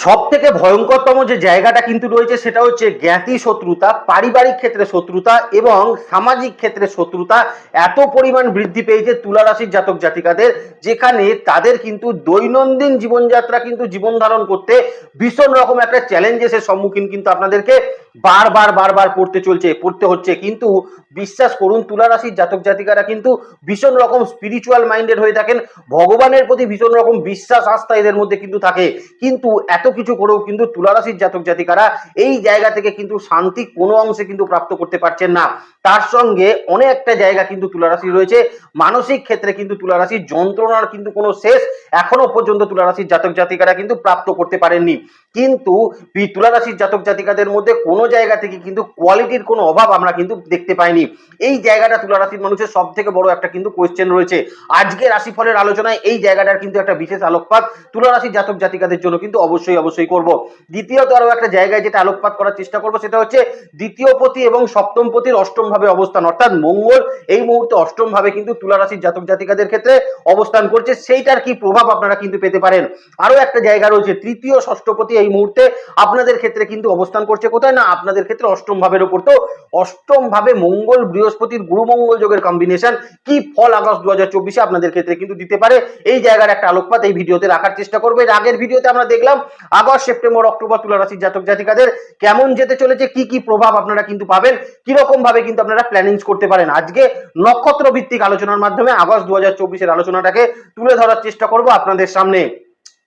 সব থেকে ভয়ঙ্করতম যে জায়গাটা কিন্তু রয়েছে সেটা হচ্ছে জ্ঞাতি শত্রুতা, পারিবারিক ক্ষেত্রে শত্রুতা এবং সামাজিক ক্ষেত্রে শত্রুতা এত পরিমাণ বৃদ্ধি পেয়েছে তুলা রাশির জাতক জাতিকাদের, যেখানে তাদের কিন্তু দৈনন্দিন জীবনযাত্রা কিন্তু জীবন ধারণ করতে ভীষণ রকম একটা চ্যালেঞ্জেসের সম্মুখীন কিন্তু আপনাদেরকে বারবার বারবার পড়তে চলছে, পড়তে হচ্ছে। কিন্তু বিশ্বাস করুন, তুলা রাশির জাতক জাতিকারা কিন্তু ভীষণ রকম স্পিরিচুয়াল মাইন্ডেড হয়ে থাকেন। ভগবানের প্রতি ভীষণ রকম বিশ্বাস, আস্থা এদের মধ্যে কিন্তু থাকে। কিন্তু এত কিছু করেও কিন্তু তুলারাশির জাতক জাতিকারা এই জায়গা থেকে কিন্তু শান্তি কোনো অংশে কিন্তু প্রাপ্ত করতে পারছেন না। তার সঙ্গে অনেকটা জায়গা কিন্তু তুলা রাশি রয়েছে। মানসিক ক্ষেত্রে কিন্তু তুলা রাশির যন্ত্রণার কিন্তু কোনো শেষ এখনও পর্যন্ত তুলারাশির জাতক জাতিকারা কিন্তু প্রাপ্ত করতে পারেননি। কিন্তু তুলা রাশির জাতক জাতিকাদের মধ্যে কোনো জায়গা থেকে কিন্তু কোয়ালিটির কোনো অভাব আমরা কিন্তু দেখতে পাইনি। এই জায়গাটা তুলা রাশির মানুষের সব থেকে বড় একটা কিন্তু কোয়েশ্চেন রয়েছে। আজকে রাশিফলের আলোচনায় এই জায়গাটার কিন্তু একটা বিশেষ আলোকপাত তুলা রাশির জাতক জাতিকাদের জন্য কিন্তু অবশ্যই অবশ্যই করব। দ্বিতীয়ত আরও একটা জায়গায় যেটা আলোকপাত করার চেষ্টা করব সেটা হচ্ছে দ্বিতীয় পতি এবং সপ্তম পতির অষ্টম ভাবে অবস্থান। অর্থাৎ মঙ্গল এই মুহূর্তে অষ্টম ভাবে কিন্তু তুলা রাশির জাতক জাতিকাদের ক্ষেত্রে অবস্থান করছে। সেইটার কি প্রভাব আপনারা কিন্তু পেতে পারেন। আরও একটা জায়গা রয়েছে, তৃতীয় ষষ্ঠপতি এই মুহূর্তে আপনাদের ক্ষেত্রে কিন্তু অবস্থান করছে কোথায়? না, আপনাদের ক্ষেত্রে অষ্টম ভাবের উপর। তো অষ্টম ভাবে মঙ্গল বৃহস্পতির গুরু মঙ্গল যোগের কম্বিনেশন কি ফল আগস্ট দু হাজার চব্বিশে আপনাদের ক্ষেত্রে কিন্তু দিতে পারে? এই জায়গার একটা আলোকপাত এই ভিডিওতে রাখার চেষ্টা করবে। এর আগের ভিডিওতে আমরা দেখলাম আগস্ট, সেপ্টেম্বর, অক্টোবর তুলা রাশির জাতক জাতিকাদের কেমন যেতে চলেছে, কি কি প্রভাব আপনারা কিন্তু পাবেন, কীরকম ভাবে কিন্তু আপনারা প্ল্যানিং করতে পারেন। আজকে নক্ষত্র ভিত্তিক আলোচনার মাধ্যমে আগস্ট দু হাজার চব্বিশের আলোচনাটাকে তুলে ধরার চেষ্টা করব আপনাদের সামনে।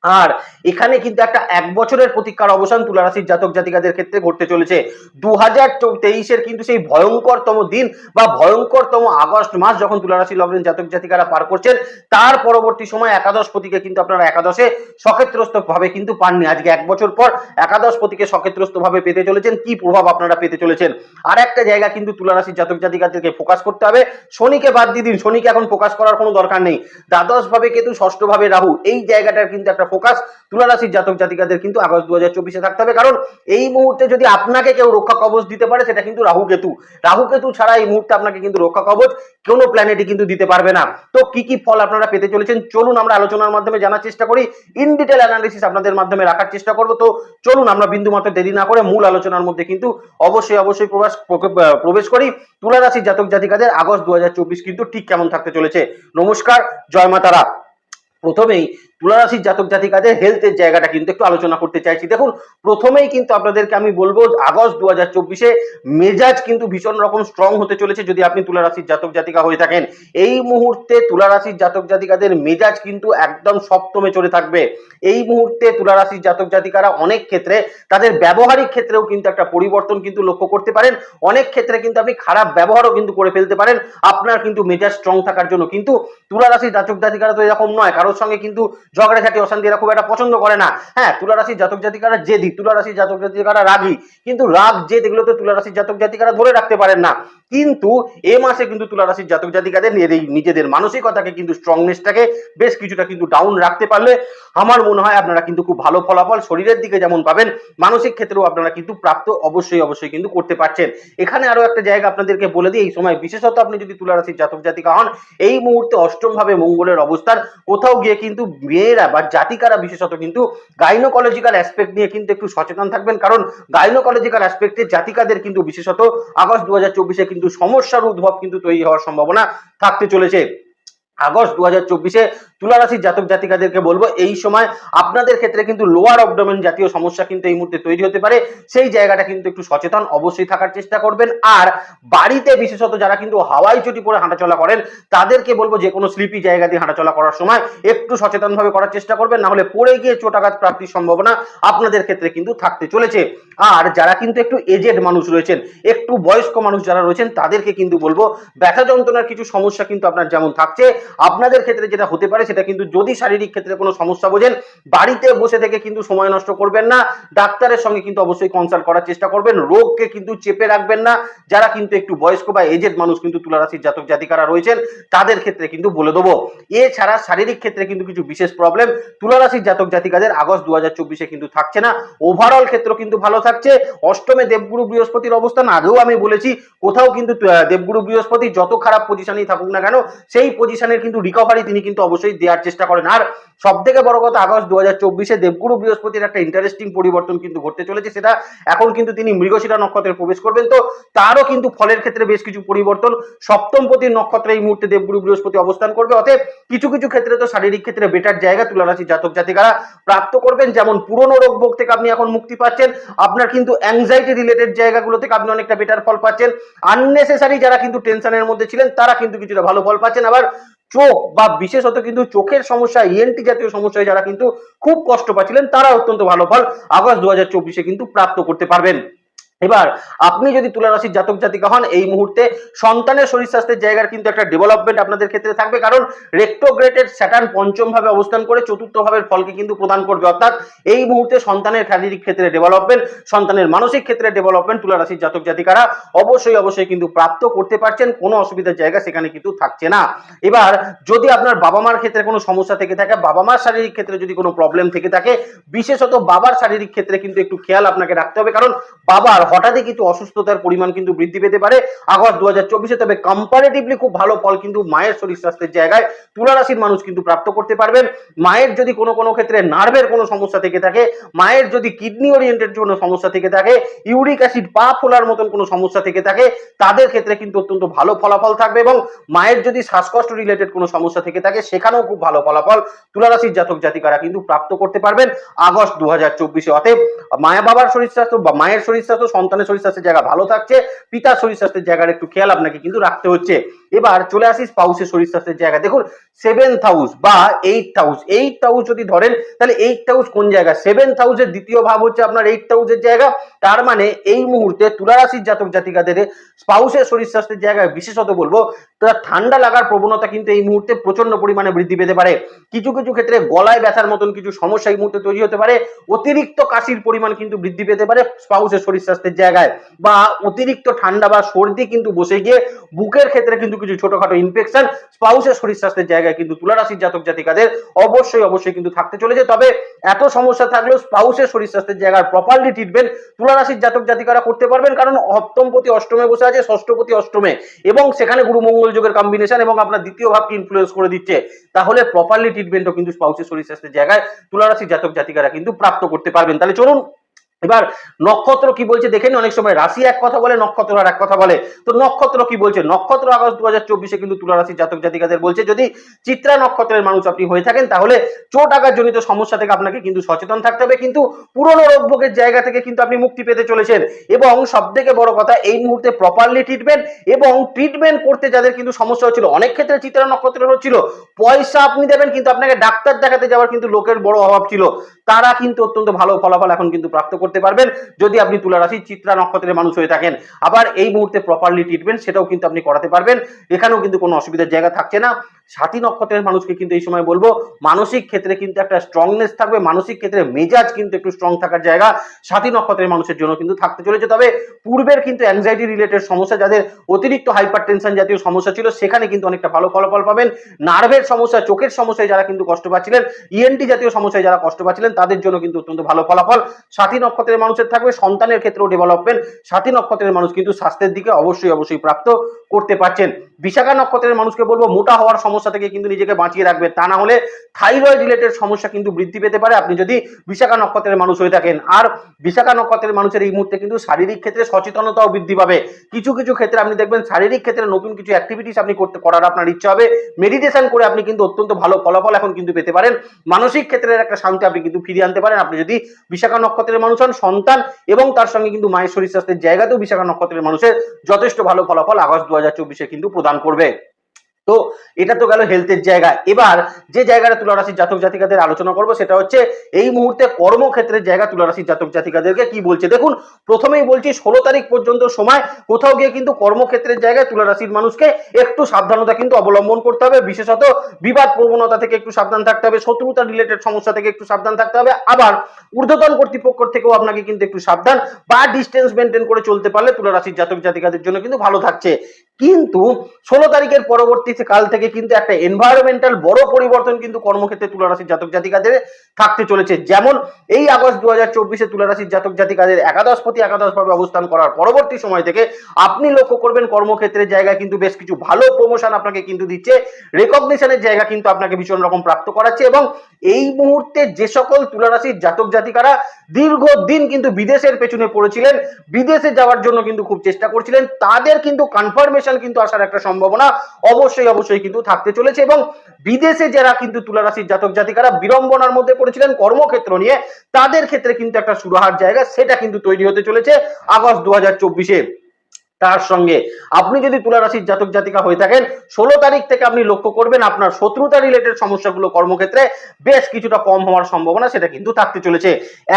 আর এখানে কিন্তু একটা এক বছরের প্রতীক্ষার অবসান তুলা রাশির জাতক জাতিকাদের ক্ষেত্রে ঘটতে চলেছে। দু হাজার তেইশের কিন্তু সেই ভয়ঙ্করতম দিন বা ভয়ঙ্করতম আগস্ট মাস যখন তুলা রাশি লগ্নের জাতক জাতিকারা পার করছেন, তার পরবর্তী সময় একাদশ পতিকে কিন্তু আপনারা একাদশে সক্ষেত্রস্থ ভাবে কিন্তু পাননি। আজকে এক বছর পর একাদশ পতিকে সক্ষেত্রস্থ ভাবে পেতে চলেছেন। কি প্রভাব আপনারা পেতে চলেছেন? আর একটা জায়গা কিন্তু তুলা রাশির জাতক জাতিকাদেরকে ফোকাস করতে হবে। শনিকে বাদ দিয়ে দিন। শনিকে এখন ফোকাস করার কোনো দরকার নেই। দ্বাদশ ভাবে কেতু ষষ্ঠ ভাবে রাহু, এই জায়গাটার কিন্তু একটা ফোকাস তুলা রাশির জাতক জাতিকাদের কিন্তু আগস্ট দু হাজার চব্বিশে থাকতে হবে। কারণ এই মুহূর্তে যদি আপনাকে কেউ রক্ষা কবচ দিতে পারে, সেটা কিন্তু রাহু কেতু। রাহু কেতু ছাড়া এই মুহূর্তে আপনাকে কিন্তু রক্ষা কবচ কোনো প্ল্যানেটই কিন্তু দিতে পারবে না। তো কি কি ফল আপনারা পেতে চলেছেন, চলুন আমরা আলোচনার মাধ্যমে জানার চেষ্টা করি। ইন ডিটেল অ্যানালিসিস আপনাদের মাধ্যমে রাখার চেষ্টা করব। তো চলুন, আমরা বিন্দু মাত্র দেরি না করে মূল আলোচনার মধ্যে কিন্তু অবশ্যই অবশ্যই প্রবেশ প্রবেশ করি। তুলা রাশির জাতক জাতিকাদের আগস্ট দু হাজার চব্বিশ কিন্তু ঠিক কেমন থাকতে চলেছে। নমস্কার, জয় মাতারা। প্রথমেই তুলারাশির জাতক জাতিকাদের হেলথের জায়গাটা কিন্তু একটু আলোচনা করতে চাইছি। দেখুন, প্রথমেই কিন্তু আপনাদেরকে আমি বলব আগস্ট দু হাজার চব্বিশে মেজাজ কিন্তু ভীষণ রকম স্ট্রং হতে চলেছে যদি আপনি তুলারাশির জাতক জাতিকা হয়ে থাকেন। এই মুহূর্তে তুলারাশির জাতক জাতিকাদের মেজাজ কিন্তু একদম সপ্তমে চলে থাকবে। এই মুহূর্তে তুলারাশির জাতক জাতিকারা অনেক ক্ষেত্রে তাদের ব্যবহারিক ক্ষেত্রেও কিন্তু একটা পরিবর্তন কিন্তু লক্ষ্য করতে পারেন। অনেক ক্ষেত্রে কিন্তু আপনি খারাপ ব্যবহারও কিন্তু করে ফেলতে পারেন। আপনার কিন্তু মেজাজ স্ট্রং থাকার জন্য। কিন্তু তুলারাশির জাতক জাতিকারা তো এরকম নয়। কারোর সঙ্গে কিন্তু ঝগড়াঝাটি, অশান্তি এরা খুব একটা পছন্দ করে না। হ্যাঁ তুলা রাশির জাতক জাতিকারা জেদি তুলা রাশির জাতক জাতিকারা রাগী। কিন্তু রাগ জেদ এগুলো তো তুলা রাশির জাতক জাতিকারা ধরে রাখতে পারেন না। কিন্তু এ মাসে কিন্তু তুলা রাশির জাতক জাতিকাদের নিজেদের- মানসিকতাকে কিন্তু স্ট্রংনেসটাকে বেশ কিছুটা কিন্তু ডাউন রাখতে পারলে আমার মনে হয় আপনারা কিন্তু খুব ভালো ফলাফল শরীরের দিকে যেমন পাবেন, মানসিক ক্ষেত্রেও আপনারা কিন্তু প্রাপ্ত অবশ্যই অবশ্যই কিন্তু করতে পারছেন। এখানে আরও একটা জায়গা আপনাদেরকে বলে দিই, এই সময় বিশেষত আপনি যদি তুলা রাশির জাতক জাতিকা হন, এই মুহূর্তে অষ্টমভাবে মঙ্গলের অবস্থান, কোথাও গিয়ে কিন্তু মেয়েরা বা জাতিকারা বিশেষত কিন্তু গাইনোকলজিক্যাল অ্যাসপেক্ট নিয়ে কিন্তু একটু সচেতন থাকবেন, কারণ গাইনোকলজিক্যাল অ্যাসপেক্টে জাতিকাদের কিন্তু বিশেষত আগস্ট দু চব্বিশে কিন্তু সমস্যার উদ্ভব কিন্তু তৈরি হওয়ার সম্ভাবনা থাকতে চলেছে। আগস্ট দু হাজার চব্বিশে তুলারাশির জাতক জাতিকাদেরকে বলব, এই সময় আপনাদের ক্ষেত্রে কিন্তু লোয়ার অবডোমেন জাতীয় সমস্যা কিন্তু এই মুহূর্তে তৈরি হতে পারে। সেই জায়গাটা কিন্তু একটু সচেতন, অবশ্যই থাকার চেষ্টা করবেন। আর বাড়িতে বিশেষত যারা কিন্তু হাওয়াই চটি পরে হাঁটাচলা করেন, তাদেরকে বলব যে কোনো স্লিপি জায়গা দিয়ে হাঁটাচলা করার সময় একটু সচেতনভাবে করার চেষ্টা করবেন, না হলে পড়ে গিয়ে চোটাঘাত প্রাপ্তির সম্ভাবনা আপনাদের ক্ষেত্রে কিন্তু থাকতে চলেছে। আর যারা কিন্তু একটু এজেড মানুষ রয়েছেন, একটু বয়স্ক মানুষ যারা রয়েছেন, তাদেরকে কিন্তু বলব, ব্যথা যন্ত্রণার কিছু সমস্যা কিন্তু আপনার যেমন থাকছে, আপনাদের ক্ষেত্রে যেটা হতে পারে সেটা কিন্তু যদি শারীরিক ক্ষেত্রে কোনো সমস্যা বোঝেন, বাড়িতে বসে থেকে কিন্তু সময় নষ্ট করবেন না, ডাক্তারের সঙ্গে কিন্তু অবশ্যই কনসাল্ট করার চেষ্টা করবেন, রোগকে কিন্তু চেপে রাখবেন না, যারা কিন্তু একটু বয়স্ক বা এজেড মানুষ কিন্তু তুলারাশির জাতক জাতিকারা রয়েছেন, তাদের ক্ষেত্রে কিন্তু বলে দেবো। এছাড়া শারীরিক ক্ষেত্রে কিন্তু কিছু বিশেষ প্রবলেম তুলারাশির জাতক জাতিকাদের আগস্ট দু হাজার চব্বিশে কিন্তু থাকছে না ওভারঅল ক্ষেত্র কিন্তু ভালো থাকছে, অষ্টমে দেবগুরু বৃহস্পতির অবস্থান, আগেও আমি বলেছি, কোথাও কিন্তু দেবগুরু বৃহস্পতি যত খারাপ পজিশনেই থাকুক না কেন, সেই পজিশনের কিন্তু রিকভারি তিনি কিন্তু অবশ্যই দেওয়ার চেষ্টা করেন। আর সব থেকে বড় কথা, আগস্ট দু হাজার চব্বিশে দেবগুরু বৃহস্পতির একটা ইন্টারেস্টিং পরিবর্তন কিন্তু ঘটতে চলেছে। সেটা এখন কিন্তু তিনি মৃগশিরা নক্ষত্রে প্রবেশ করবেন। তো তারও কিন্তু ফলের ক্ষেত্রে বেশ কিছু পরিবর্তন। সপ্তম পতির নক্ষত্রে এই মুহূর্তে দেবগুরু বৃহস্পতি অবস্থান করবে। অতএব কিছু কিছু ক্ষেত্রে তো শারীরিক ক্ষেত্রে বেটার জায়গা তুলারাশি জাতক জাতিকারা প্রাপ্ত করবেন। যেমন পুরনো রোগ ভোগ থেকে আপনি এখন মুক্তি পাচ্ছেন। আপনার কিন্তু অ্যাংজাইটি রিলেটেড জায়গাগুলো থেকে আপনি অনেকটা বেটার ফল পাচ্ছেন। আননেসেসারি যারা কিন্তু টেনশনের মধ্যে ছিলেন, তারা কিন্তু কিছুটা ভালো ফল পাচ্ছেন। আবার চোখ বা বিশেষত কিন্তু চোখের সমস্যা ইএনটি জাতীয় সমস্যায় যারা কিন্তু খুব কষ্ট পাচ্ছিলেন তারা অত্যন্ত ভালো ফল আগস্ট দু চব্বিশে কিন্তু প্রাপ্ত করতে পারবেন। এবার আপনি যদি তুলা রাশির জাতক জাতিকা হন, এই মুহূর্তে সন্তানের শরীর স্বাস্থ্যের জায়গার কিন্তু একটা ডেভেলপমেন্ট আপনাদের ক্ষেত্রে থাকবে, কারণ রেক্টোগ্রেটেড স্যাটার্ন পঞ্চম ভাবে অবস্থান করে চতুর্থ ভাবের ফলকে কিন্তু প্রদান করবে। অর্থাৎ এই মুহূর্তে সন্তানের শারীরিক ক্ষেত্রে ডেভেলপমেন্ট সন্তানের মানসিক ক্ষেত্রে ডেভেলপমেন্ট তুলা রাশির জাতক জাতিকারা অবশ্যই অবশ্যই কিন্তু প্রাপ্ত করতে পারছেন, কোনো অসুবিধার জায়গা সেখানে কিন্তু থাকছে না। এবার যদি আপনার বাবা মার ক্ষেত্রে কোনো সমস্যা থেকে থাকে বাবা মার শারীরিক ক্ষেত্রে যদি কোনো প্রবলেম থেকে থাকে, বিশেষত বাবার শারীরিক ক্ষেত্রে কিন্তু একটু খেয়াল আপনাকে রাখতে হবে, কারণ বাবার হঠাৎই কিন্তু অসুস্থতার পরিমাণ কিন্তু বৃদ্ধি পেতে পারে। আগস্ট দু হাজার চব্বিশে তবে কম্পারেটিভলি খুব ভালো ফল কিন্তু মায়ের শরীর স্বাস্থ্যের জায়গায় তুলা রাশির মানুষ কিন্তু প্রাপ্ত করতে পারবেন। মায়ের যদি কোনো কোনো ক্ষেত্রে নার্ভের কোনো সমস্যা থেকে থাকে, মায়ের যদি কিডনি ওরিয়েন্টেড কোনো সমস্যা থেকে থাকে ইউরিক অ্যাসিড পা ফোলার মতন কোনো সমস্যা থেকে থাকে, তাদের ক্ষেত্রে কিন্তু অত্যন্ত ভালো ফলাফল থাকবে এবং মায়ের যদি শ্বাসকষ্ট রিলেটেড কোনো সমস্যা থেকে থাকে, সেখানেও খুব ভালো ফলাফল তুলা রাশির জাতক জাতিকারা কিন্তু প্রাপ্ত করতে পারবেন। আগস্ট দু হাজার চব্বিশে অতএব মায়া বাবার শরীর স্বাস্থ্য বা মায়ের শরীর স্বাস্থ্য সন্তানের শরীর স্বাস্থ্যের জায়গা ভালো থাকছে, পিতার শরীর স্বাস্থ্যের জায়গার একটু খেয়াল আপনাকে কিন্তু রাখতে হচ্ছে। এবার চলে আসি স্পাউসের শরীর স্বাস্থ্যের জায়গা দেখুন সেভেন্থ হাউস বা এইট হাউস এইট হাউস যদি ধরেন, তাহলে এইট হাউস কোন জায়গা? সেভেন্থ হাউসের দ্বিতীয় ভাব হচ্ছে আপনার এইট হাউসের জায়গা। তার মানে এই মুহূর্তে তুলারাশির জাতক জাতিকাদের স্পাউসের শরীর স্বাস্থ্যের জায়গায় বিশেষত বলব তার ঠান্ডা লাগার প্রবণতা কিন্তু এই মুহূর্তে প্রচণ্ড পরিমাণে বৃদ্ধি পেতে পারে। কিছু কিছু ক্ষেত্রে গলায় ব্যথার মতন কিছু সমস্যা এই মুহূর্তে তৈরি হতে পারে। অতিরিক্ত কাশির পরিমাণ কিন্তু বৃদ্ধি পেতে পারে স্পাউসের শরীর স্বাস্থ্যের জায়গায়। বা অতিরিক্ত ঠান্ডা বা সর্দি কিন্তু বসে গিয়ে বুকের ক্ষেত্রে কিন্তু কিছু ছোটখাটো ইনফেকশন স্পাউসের শরীর স্বাস্থ্যের জায়গায় কিন্তু তুলারাশির জাতক জাতিকাদের অবশ্যই অবশ্যই কিন্তু থাকতে চলেছে। তবে এত সমস্যা থাকলেও স্পাউসের শরীর স্বাস্থ্যের জায়গার প্রপারলি ট্রিটমেন্ট তুলারাশির জাতক জাতিকারা করতে পারবেন। কারণ সপ্তমপতি অষ্টমে বসে আছে, ষষ্ঠপতি অষ্টমে। এবং সেখানে গুরু মঙ্গল যোগের কম্বিনেশন এবং আপনার দ্বিতীয় ভাবকে ইনফ্লুয়েন্স করে দিচ্ছে। তাহলে প্রপারলি ট্রিটমেন্টও কিন্তু স্পাউসের শরীর স্বাস্থ্যের জায়গায় তুলারাশির জাতক জাতিকারা কিন্তু প্রাপ্ত করতে পারবেন। তাহলে চলুন এবার নক্ষত্র কি বলছে দেখে নিন, অনেক সময় রাশি এক কথা বলে, নক্ষত্র আর এক কথা বলে। তো নক্ষত্র কি বলছে? নক্ষত্র আগস্ট দু হাজার চব্বিশে কিন্তু তুলা রাশির জাতক জাতিকাদের বলছে, যদি চিত্রা নক্ষত্রের মানুষ আপনি হয়ে থাকেন, তাহলে চোট আঘাত জনিত সমস্যা থেকে আপনাকে কিন্তু সচেতন থাকতে হবে। কিন্তু পুরনো রোগ ভোগের জায়গা থেকে কিন্তু আপনি মুক্তি পেতে চলেছেন। এবং সব থেকে বড় কথা, এই মুহূর্তে প্রপারলি ট্রিটমেন্ট এবং ট্রিটমেন্ট করতে যাদের কিন্তু সমস্যা হচ্ছিল, অনেক ক্ষেত্রে চিত্রা নক্ষত্রের হচ্ছিল, পয়সা আপনি দেবেন, কিন্তু আপনাকে ডাক্তার দেখাতে যাওয়ার কিন্তু লোকের বড় অভাব ছিল। তারা কিন্তু অত্যন্ত ভালো ফলাফল এখন কিন্তু প্রাপ্ত করতে পারবেন যদি আপনি তুলারাশি চিত্রা নক্ষত্রের মানুষ হয়ে থাকেন। আবার এই মুহূর্তে প্রপারলি ট্রিটমেন্ট সেটাও কিন্তু আপনি করাতে পারবেন। এখানেও কিন্তু কোনো অসুবিধার জায়গা থাকছে না। সাথী নক্ষত্রের মানুষকে কিন্তু এই সময় বলব, মানসিক ক্ষেত্রে কিন্তু একটা স্ট্রংনেস থাকবে, মানসিক ক্ষেত্রে মেজাজ কিন্তু একটু স্ট্রং থাকার জায়গা সাথী নক্ষত্রের মানুষের জন্য কিন্তু থাকতে চলেছে। তবে পূর্বের কিন্তু অ্যাংজাইটি রিলেটেড সমস্যা, যাদের অতিরিক্ত হাইপার টেনশন জাতীয় সমস্যা ছিল, সেখানে কিন্তু অনেকটা ভালো ফলাফল পাবেন। নার্ভের সমস্যা, চোখের সমস্যায় যারা কিন্তু কষ্ট পাচ্ছিলেন ইএনটি জাতীয় সমস্যায় যারা কষ্ট পাচ্ছিলেন, তাদের জন্য কিন্তু অত্যন্ত ভালো ফলাফল। সাথী নক্ষত্রের মানুষের থাকবে, সন্তানের ক্ষেত্রেও ডেভেলপমেন্ট সাথী নক্ষত্রের মানুষ কিন্তু স্বাস্থ্যের দিকে অবশ্যই অবশ্যই প্রাপ্ত। করতে পারছেন। বিশাখা নক্ষত্রের মানুষকে বলব, মোটা হওয়ার সমস্যা থেকে কিন্তু নিজেকে বাঁচিয়ে রাখবে। তা না হলে থাইরয়েড রিলেটেড সমস্যা কিন্তু বৃদ্ধি পেতে পারে। আপনি যদি বিশাখা নক্ষত্রের মানুষ হয়ে থাকেন, আর বিশাখা নক্ষত্রের মানুষের এই মুহূর্তে কিন্তু শারীরিক ক্ষেত্রে সচেতনতাও বৃদ্ধি পাবে। কিছু কিছু ক্ষেত্রে আপনি দেখবেন শারীরিক ক্ষেত্রে নতুন কিছু অ্যাক্টিভিটিস আপনি করতে, করার আপনার ইচ্ছা হবে। মেডিটেশন করে আপনি কিন্তু অত্যন্ত ভালো ফলাফল এখন কিন্তু পেতে পারেন। মানসিক ক্ষেত্রের একটা শান্তি আপনি কিন্তু ফিরিয়ে আনতে পারেন। আপনি যদি বিশাখা নক্ষত্রের মানুষ হন, সন্তান এবং তার সঙ্গে কিন্তু মায়ের শরীর স্বাস্থ্যের জায়গাতেও বিশাখা নক্ষত্রের মানুষের যথেষ্ট ভালো ফলাফল আগস্ট দু হাজার চব্বিশে কিন্তু প্রদান করবে। তো এটা তো গেল হেলথের জায়গা। এবার যে জায়গাটা তুলারাশির জাতক জাতিকাদের আলোচনা করব, সেটা হচ্ছে এই মুহূর্তে কর্মক্ষেত্রের জায়গা তুলারাশির জাতক জাতিকাদেরকে কি বলছে? দেখুন, প্রথমেই বলছি, ষোলো তারিখ পর্যন্ত সময়, কোথাও গিয়ে কিন্তু কর্মক্ষেত্রের জায়গায় তুলারাশির মানুষকে একটু সাবধানতা কিন্তু অবলম্বন করতে হবে। বিশেষত বিবাদ প্রবণতা থেকে একটু সাবধান থাকতে হবে, শত্রুতা রিলেটেড সমস্যা থেকে একটু সাবধান থাকতে হবে। আবার ঊর্ধ্বতন কর্তৃপক্ষ থেকেও আপনাকে কিন্তু একটু সাবধান, বা ডিস্টেন্স মেনটেন করে চলতে পারলে তুলারাশির জাতক জাতিকাদের জন্য কিন্তু ভালো থাকছে। কিন্তু ষোলো তারিখের পরবর্তী কাল থেকে কিন্তু একটা এনভায়রনমেন্টাল বড় পরিবর্তন কিন্তু কর্মক্ষেত্রে তুলারাশির জাতক জাতিকাদের থাকতে চলেছে। যেমন এই আগস্ট দু হাজার চব্বিশে তুলারাশির জাতক জাতিকাদের একাদশ প্রতি একাদশ ভাবে অবস্থান করার পরবর্তী সময় থেকে আপনি লক্ষ্য করবেন কর্মক্ষেত্রের জায়গায় কিন্তু বেশ কিছু ভালো প্রমোশন আপনাকে কিন্তু দিচ্ছে। রেকগনিশনের জায়গা কিন্তু আপনাকে ভীষণ রকম প্রাপ্ত করাচ্ছে এবং এই মুহূর্তে যে সকল তুলারাশির জাতক জাতিকারা দীর্ঘদিন কিন্তু বিদেশের পেছনে পড়েছিলেন, বিদেশে যাওয়ার জন্য কিন্তু খুব চেষ্টা করছিলেন, তাদের কিন্তু কনফার্মেশন কিন্তু আসার একটা সম্ভাবনা অবশ্যই অবশ্যই কিন্তু থাকতে চলেছে এবং বিদেশে যারা কিন্তু তুলারাশির জাতক জাতিকারা বিড়ম্বনার মধ্যে পড়েছিলেন কর্মক্ষেত্র নিয়ে, তাদের ক্ষেত্রে কিন্তু একটা সুরাহার জায়গা, সেটা কিন্তু তৈরি হতে চলেছে আগস্ট দু হাজার চব্বিশে। তার সঙ্গে। আপনি যদি তুলা রাশির জাতক জাতিকা হয়ে থাকেন, ষোলো তারিখ থেকে আপনি লক্ষ্য করবেন আপনার শত্রুতা রিলেটেড সমস্যাগুলো কর্মক্ষেত্রে বেশ কিছুটা কম হওয়ার সম্ভাবনা সেটা কিন্তু থাকতে চলেছে।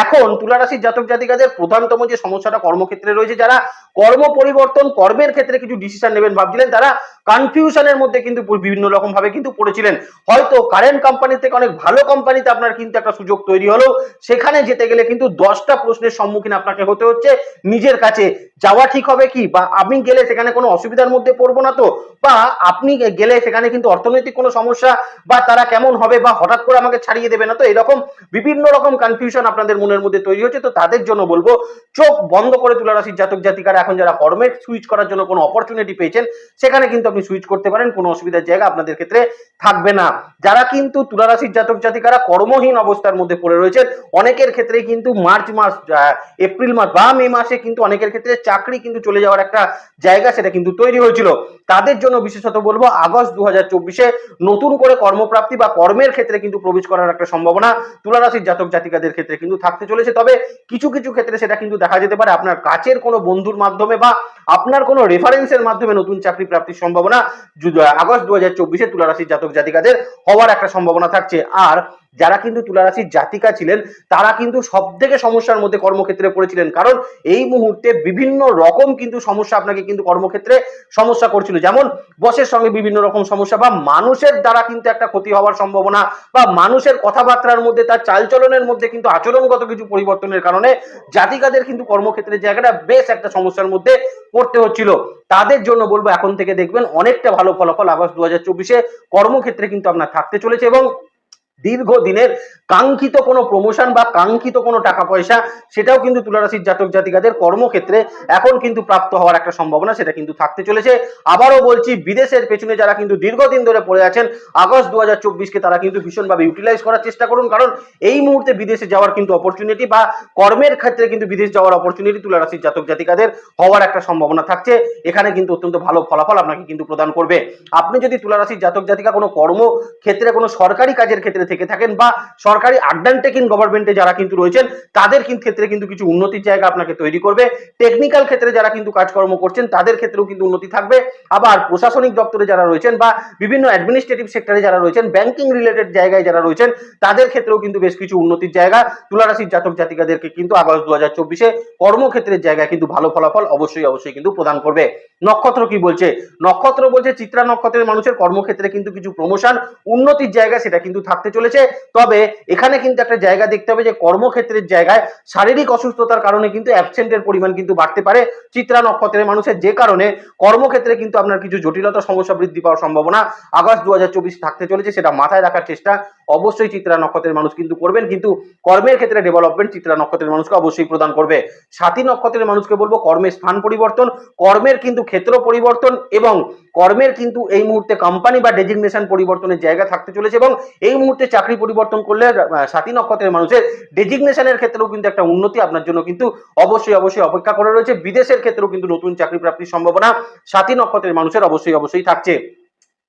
এখন তুলা রাশির জাতক জাতিকাদের প্রধানতম যে সমস্যাটা কর্মক্ষেত্রে রয়েছে, যারা কর্ম পরিবর্তন কর্মের ক্ষেত্রে কিছু ডিসিশন নেবেন ভাবছিলেন, তারা কনফিউশনের মধ্যে কিন্তু বিভিন্ন রকম ভাবে কিন্তু পড়েছিলেন। হয়তো কারেন্ট কোম্পানি থেকে অনেক ভালো কোম্পানিতে আপনার কিন্তু একটা সুযোগ তৈরি হলো। সেখানে যেতে গেলে কিন্তু দশটা প্রশ্নের সম্মুখীন আপনাকে হতে হচ্ছে। নিজের কাছে যাওয়া ঠিক হবে কি বা আমি গেলে সেখানে কোনো অসুবিধার মধ্যে পড়ব না তো? বা আপনি গেলে সেখানে কিন্তু অর্থনৈতিক কোনো সমস্যা বা তারা কেমন হবে বা হঠাৎ করে আমাকে ছাড়িয়ে দেবে না তো? এরকম বিভিন্ন রকম কনফিউশন আপনাদের মনের মধ্যে তৈরি হচ্ছে তো তাদের জন্য বলব, চোখ বন্ধ করে তুলা রাশির জাতক জাতিকারা এখন যারা কর্মের সুইচ করার জন্য কোনো অপরচুনিটি পেয়েছেন, সেখানে কিন্তু আপনি সুইচ করতে পারেন, কোনো অসুবিধার জায়গা আপনাদের ক্ষেত্রে থাকবে না। যারা কিন্তু তুলা রাশির জাতক জাতিকারা কর্মহীন অবস্থার মধ্যে পড়ে রয়েছেন, অনেকের ক্ষেত্রে কিন্তু মার্চ মাস এপ্রিল মাস বা মে মাসে কিন্তু অনেকের ক্ষেত্রে চাকরি কিন্তু চলে যাওয়ার একটা জায়গা সেটা কিন্তু তৈরি হয়েছিল। তাদের জন্য বিশেষত বলব, আগস্ট দু হাজার নতুন করে কর্মপ্রাপ্তি বা কর্মের ক্ষেত্রে কিন্তু প্রবেশ করার একটা সম্ভাবনা তুলা রাশির জাতক জাতিকাদের ক্ষেত্রে কিন্তু থাকতে চলেছে। তবে কিছু কিছু ক্ষেত্রে সেটা কিন্তু দেখা যেতে পারে আপনার কাছের কোনো বন্ধুর মাধ্যমে বা আপনার কোনো রেফারেন্সের মাধ্যমে নতুন চাকরি প্রাপ্তির সম্ভাবনা আগস্ট দু হাজার চব্বিশে তুলা রাশির জাতক জাতিকাদের হওয়ার একটা সম্ভাবনা থাকছে। আর যারা কিন্তু তুলা রাশির জাতিকা ছিলেন, তারা কিন্তু সব থেকে সমস্যার মধ্যে কর্মক্ষেত্রে পড়েছিলেন। কারণ এই মুহূর্তে বিভিন্ন রকম কিন্তু সমস্যা আপনাকে কিন্তু কর্মক্ষেত্রে সমস্যা করছিল। যেমন বসের সঙ্গে বিভিন্ন রকম সমস্যা বা মানুষের দ্বারা কিন্তু একটা ক্ষতি হওয়ার সম্ভাবনা বা মানুষের কথাবার্তার মধ্যে তার চালচলনের মধ্যে কিন্তু আচরণগত কিছু পরিবর্তনের কারণে জাতিকাদের কিন্তু কর্মক্ষেত্রের জায়গাটা বেশ একটা সমস্যার মধ্যে পড়তে হচ্ছিল। তাদের জন্য বলব এখন থেকে দেখবেন অনেকটা ভালো ফলাফল আগস্ট দু হাজার চব্বিশে কর্মক্ষেত্রে কিন্তু আপনার থাকতে চলেছে এবং দীর্ঘদিনের কাঙ্ক্ষিত কোনো প্রমোশন বা কাঙ্ক্ষিত কোনো টাকা পয়সা, সেটাও কিন্তু তুলারাশির জাতক জাতিকাদের কর্মক্ষেত্রে এখন কিন্তু প্রাপ্ত হওয়ার একটা সম্ভাবনা, সেটা কিন্তু থাকতে চলেছে। আবারও বলছি, বিদেশের পেছনে যারা কিন্তু দীর্ঘদিন ধরে পড়ে আছেন, আগস্ট দু হাজার চব্বিশকে তারা কিন্তু ভীষণভাবে ইউটিলাইজ করার চেষ্টা করুন, কারণ এই মুহূর্তে বিদেশে যাওয়ার কিন্তু অপরচুনিটি বা কর্মের ক্ষেত্রে কিন্তু বিদেশ যাওয়ার অপরচুনিটি তুলারাশির জাতক জাতিকাদের হওয়ার একটা সম্ভাবনা থাকছে। এখানে কিন্তু অত্যন্ত ভালো ফলাফল আপনাকে কিন্তু প্রদান করবে। আপনি যদি তুলারাশির জাতক জাতিকা কোনো কর্মক্ষেত্রে, কোনো সরকারি কাজের ক্ষেত্রে থেকে থাকেন বা সরকারি আড্ডান্টেকিং গভর্নমেন্টে যারা কিন্তু রয়েছেন, তাদের কিন্তু ক্ষেত্রে কিন্তু কিছু উন্নতির জায়গা আপনাকে তৈরি করবে। টেকনিক্যাল ক্ষেত্রে যারা কিন্তু কাজকর্ম করছেন, তাদের ক্ষেত্রেও কিন্তু উন্নতি থাকবে। আবার প্রশাসনিক দপ্তরে যারা রয়েছেন বা বিভিন্ন অ্যাডমিনিস্ট্রেটিভ সেক্টরে যারা রয়েছেন ব্যাংকিং রিলেটেড জায়গায় যারা রয়েছেন, তাদের ক্ষেত্রেও কিন্তু বেশ কিছু উন্নতির জায়গা। তুলারাশির জাতক জাতিকাদেরকে কিন্তু আগস্ট দু হাজার চব্বিশে কর্মক্ষেত্রের জায়গায় কিন্তু ভালো ফলাফল অবশ্যই অবশ্যই কিন্তু প্রদান করবে। নক্ষত্র কি বলছে? নক্ষত্র বলছে, চিত্রা নক্ষত্রের মানুষের কর্মক্ষেত্রে কিন্তু কিছু প্রমোশন উন্নতির জায়গা সেটা কিন্তু থাকতে চলেছে। তবে এখানে কিন্তু একটা জায়গা দেখতে হবে যে কর্মক্ষেত্রের জায়গায় শারীরিক অসুস্থতার কারণে কিন্তু অ্যাবসেন্টের পরিমাণ কিন্তু বাড়তে পারে। চিত্রা নক্ষত্রের মানুষের যে কারণে কর্মক্ষেত্রে কিন্তু আপনার কিছু জটিলতা, সমস্যা বৃদ্ধি পাওয়ার সম্ভাবনা আগস্ট দু থাকতে চলেছে, সেটা মাথায় রাখার চেষ্টা। অবশ্যই চিত্রা নক্ষত্রের মানুষ কিন্তু করবেন, কিন্তু কর্মের ক্ষেত্রে ডেভেলপমেন্ট চিত্রা নক্ষত্রের মানুষকে অবশ্যই প্রদান করবে। সাথী নক্ষত্রের মানুষকে বলব কর্মের স্থান পরিবর্তন, কর্মের কিন্তু ক্ষেত্র পরিবর্তন এবং কর্মের কিন্তু এই মুহূর্তে কোম্পানি বা ডেজিগনেশন পরিবর্তনের জায়গা থাকতে চলেছে এবং এই মুহূর্তে চাকরি পরিবর্তন করলে সাথী নক্ষত্রের মানুষের ডেজিগনেশনের ক্ষেত্রেও কিন্তু একটা উন্নতি আপনার জন্য কিন্তু অবশ্যই অবশ্যই অপেক্ষা করে রয়েছে। বিদেশের ক্ষেত্রেও কিন্তু নতুন চাকরি প্রাপ্তির সম্ভাবনা সাথী নক্ষত্রের মানুষের অবশ্যই অবশ্যই থাকছে।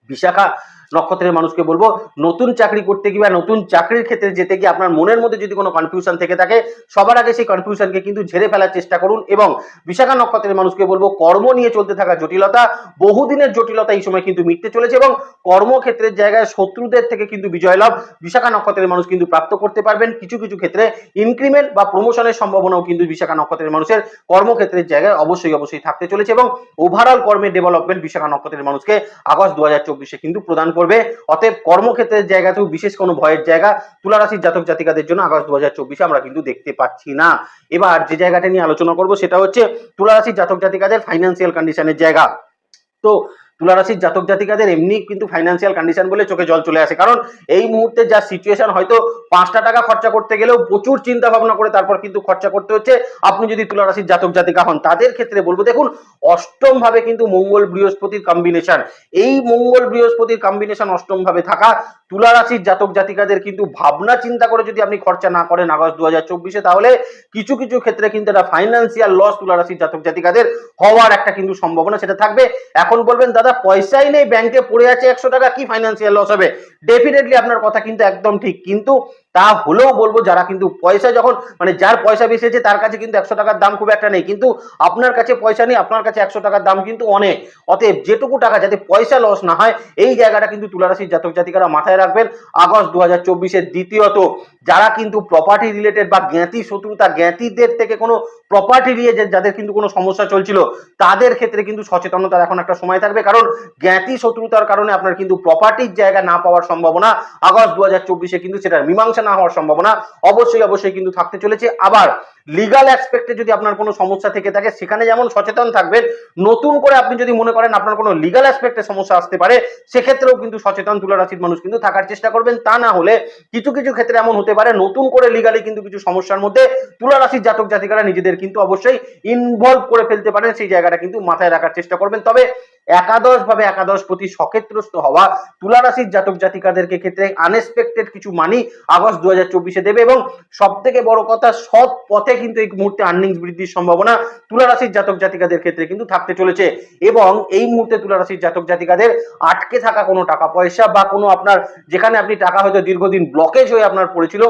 বিশাখা নক্ষত্রের মানুষকে বলব, নতুন চাকরি করতে গিয়ে বা নতুন চাকরির ক্ষেত্রে যেতে গিয়ে আপনার মনের মধ্যে যদি কোনো কনফিউশন থেকে থাকে, সবার আগে সেই কনফিউশনকে কিন্তু ঝেড়ে ফেলার চেষ্টা করুন এবং বিশাখা নক্ষত্রের মানুষকে বলব, কর্ম নিয়ে চলতে থাকা জটিলতা, বহুদিনের জটিলতা এই সময় কিন্তু মিটতে চলেছে এবং কর্মক্ষেত্রের জায়গায় শত্রুদের থেকে কিন্তু বিজয় লাভ, বিশাখা নক্ষত্রের মানুষ কিন্তু প্রাপ্ত করতে পারবেন। কিছু কিছু ক্ষেত্রে ইনক্রিমেন্ট বা প্রমোশনের সম্ভাবনাও কিন্তু বিশাখা নক্ষত্রের মানুষের কর্মক্ষেত্রের জায়গায় অবশ্যই অবশ্যই থাকতে চলেছে এবং ওভারঅল কর্মের ডেভেলপমেন্ট বিশাখা নক্ষত্রের মানুষকে আগস্ট দু কিন্তু প্রদান করবে। অতএব কর্মক্ষেত্রের জায়গাতেও বিশেষ কোনো ভয়ের জায়গা তুলারাশির জাতক জাতিকাদের জন্য আগস্ট দু হাজার আমরা কিন্তু দেখতে পাচ্ছি না। এবার যে জায়গাটা নিয়ে আলোচনা করব সেটা হচ্ছে তুলারাশির জাতক জাতিকাদের ফাইন্যান্সিয়াল কন্ডিশনের জায়গা। তো তুলারাশির জাতক জাতিকাদের এমনি কিন্তু ফাইন্যান্সিয়াল কন্ডিশন বলে চোখে জল চলে আসে। কারণ এই মুহূর্তে যা সিচুয়েশন হয়তো পাঁচটা টাকা খরচা করতে গেলেও প্রচুর চিন্তা ভাবনা করে তারপর কিন্তু খরচা করতে হচ্ছে। আপনি যদি তুলারাশির জাতক জাতিকা হন, তাদের ক্ষেত্রে বলব, দেখুন অষ্টম ভাবে কিন্তু মঙ্গল বৃহস্পতির কম্বিনেশন এই মঙ্গল বৃহস্পতির কম্বিনেশন অষ্টম ভাবে থাকা তুলা রাশির জাতক জাতিকাদের কিন্তু ভাবনা চিন্তা করে যদি আপনি খরচা না করেন আগস্ট দু হাজার চব্বিশে, তাহলে কিছু কিছু ক্ষেত্রে কিন্তু একটা ফাইন্যান্সিয়াল লস তুলা রাশির জাতক জাতিকাদের হওয়ার একটা কিন্তু সম্ভাবনা সেটা থাকবে। এখন বলবেন, দাদা পয়সাই নেই ব্যাংকে পড়ে আছে একশো টাকা, কি ফাইন্যান্সিয়াল লস হবে? ডেফিনেটলি আপনার কথা কিন্তু একদম ঠিক। কিন্তু তা হলেও বলব যারা কিন্তু পয়সা যখন মানে যার পয়সা বেশি আছে তার কাছে কিন্তু একশো টাকার দাম খুব একটা নেই। কিন্তু আপনার কাছে পয়সা নেই, আপনার কাছে একশো টাকার দাম কিন্তু অনেক। অতএব যেটুকু টাকা যাতে পয়সা লস না হয়, এই জায়গাটা কিন্তু তুলারাশির জাতক জাতিকারা মাথায় রাখবেন। আগস্ট দু হাজার চব্বিশের দ্বিতীয়ত, যারা কিন্তু প্রপার্টি রিলেটেড বা জ্ঞাতি শত্রুতা জ্ঞাতিদের থেকে কোনো প্রপার্টি নিয়ে যাদের কিন্তু কোনো সমস্যা চলছিল, তাদের ক্ষেত্রে কিন্তু সচেতনতার এখন একটা সময় থাকবে। কারণ জ্ঞাতি শত্রুতার কারণে আপনার কিন্তু প্রপার্টির জায়গা না পাওয়ার সম্ভাবনা আগস্ট দু হাজার চব্বিশে কিন্তু সেটার মীমাংসা না হওয়ার সম্ভাবনা অবশ্যই অবশ্যই কিন্তু থাকতে চলেছে। আবার লিগাল অ্যাসপেক্টে যদি আপনার কোনো সমস্যা থেকে থাকে, সেখানে যেমন সচেতন থাকবেন, নতুন করে আপনি যদি মনে করেন আপনার কোনো লিগাল অ্যাসপেক্টে সমস্যা আসতে পারে, সেক্ষেত্রেও কিন্তু সচেতন তুলা রাশির মানুষ কিন্তু থাকার চেষ্টা করবেন। তা না হলে কিছু কিছু ক্ষেত্রে এমন হতে পারে, নতুন করে লিগালি কিন্তু কিছু সমস্যার মধ্যে তুলা রাশির জাতক জাতিকারা নিজেদের কিন্তু অবশ্যই ইনভলভ করে ফেলতে পারেন, সেই জায়গাটা কিন্তু মাথায় রাখার চেষ্টা করবেন। তবে একাদশ ভাবে একাদশ প্রতি সক্ষেত্রস্ত হওয়া তুলা রাশির জাতক জাতিকাদেরকে ক্ষেত্রে আনএক্সপেক্টেড কিছু মানি আগস্ট দু দেবে এবং সব থেকে বড় কথা, সৎ পথে কিন্তু এই মুহূর্তে আর্নিংস বৃদ্ধির সম্ভাবনা তুলারাশির জাতক জাতিকাদের ক্ষেত্রে কিন্তু থাকতে চলেছে। এবং এই মুহূর্তে তুলারাশির জাতক জাতিকাদের আটকে থাকা কোনো টাকা পয়সা বা কোনো আপনার যেখানে আপনি টাকা হয়তো দীর্ঘদিন ব্লকেজ হয়ে আপনার পড়েছিল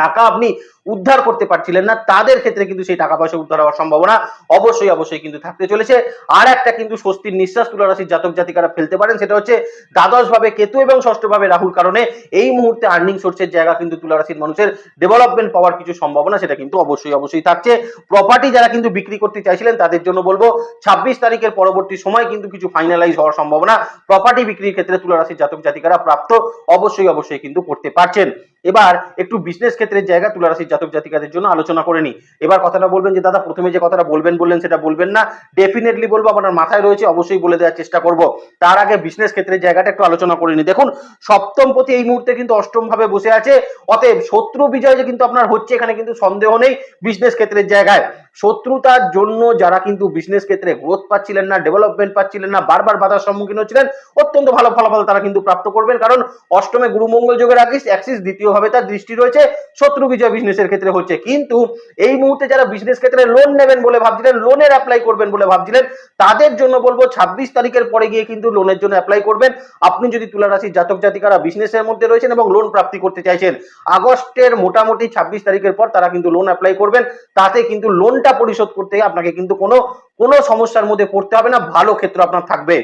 টাকা আপনি উদ্ধার করতে পারছিলেন না, তাদের ক্ষেত্রে কিন্তু সেই টাকা পয়সা উদ্ধার হওয়ার সম্ভাবনা অবশ্যই অবশ্যই কিন্তু থাকতে চলেছে। আর একটা কিন্তু স্বস্তির নিঃশ্বাস তুলা রাশির জাতক জাতিকারা ফেলতে পারেন, সেটা হচ্ছে দ্বাদশ ভাবে কেতু এবং ষষ্ঠ ভাবে রাহুর কারণে এই মুহূর্তে আর্নিং সোর্সের জায়গা কিন্তু তুলা রাশির মানুষের ডেভেলপমেন্ট পাওয়ার কিছু সম্ভাবনা, সেটা কিন্তু অবশ্যই অবশ্যই থাকছে। প্রপার্টি যারা কিন্তু বিক্রি করতে চাইছিলেন, তাদের জন্য বলব ছাব্বিশ তারিখের পরবর্তী সময় কিন্তু কিছু ফাইনালাইজ হওয়ার সম্ভাবনা। প্রপার্টি বিক্রির ক্ষেত্রে তুলা রাশির জাতক জাতিকারা প্রাপ্ত, অবশ্যই অবশ্যই কিন্তু করতে পারছেন। এবার একটু বিজনেস ক্ষেত্রের জায়গা তুলারাশির জাতক জাতিকাদের জন্য আলোচনা করে নি এবার কথাটা বলবেন যে, দাদা, প্রথমে যে কথাটা বলবেন বললেন সেটা বলবেন না। ডেফিনেটলি বলব, আপনার মাথায় রয়েছে, অবশ্যই বলে দেওয়ার চেষ্টা করব। তার আগে বিজনেস ক্ষেত্রের জায়গাটা একটু আলোচনা করে নি দেখুন, সপ্তম প্রতি এই মুহূর্তে কিন্তু অষ্টম ভাবে বসে আছে। অতএব শত্রু বিজয় যে কিন্তু আপনার হচ্ছে এখানে কিন্তু সন্দেহ নেই বিজনেস ক্ষেত্রের জায়গায়। শত্রুতার জন্য যারা কিন্তু বিজনেস ক্ষেত্রে গ্রোথ পাচ্ছিলেন না ডেভেলপমেন্ট পাচ্ছিলেন না, বারবার বাধার সম্মুখীন হচ্ছিলেন, অত্যন্ত ভালো ফলাফল তারা কিন্তু প্রাপ্ত করবেন। কারণ অষ্টমে গুরুমঙ্গল যোগের আগে অ্যাক্সিস দ্বিতীয়ভাবে তার দৃষ্টি রয়েছে, শত্রু বিজয় বিজনেসের ক্ষেত্রে হচ্ছে। কিন্তু এই মুহূর্তে যারা বিজনেস ক্ষেত্রে লোন নেবেন বলে ভাবছিলেন লোনের অ্যাপ্লাই করবেন বলে ভাবছিলেন, তাদের জন্য বলব ছাব্বিশ তারিখের পরে গিয়ে কিন্তু লোনের জন্য অ্যাপ্লাই করবেন। আপনি যদি তুলা রাশির জাতক জাতিকারা বিজনেসের মধ্যে রয়েছেন এবং লোন প্রাপ্তি করতে চাইছেন, আগস্টের মোটামুটি ছাব্বিশ তারিখের পর তারা কিন্তু লোন অ্যাপ্লাই করবেন। তাতে কিন্তু লোনটা পরিশোধ করতে আপনাকে কিন্তু কোনো কোনো সমস্যার মধ্যে পড়তে হবে না। ভালো ক্ষেত্র আপনার থাকবে।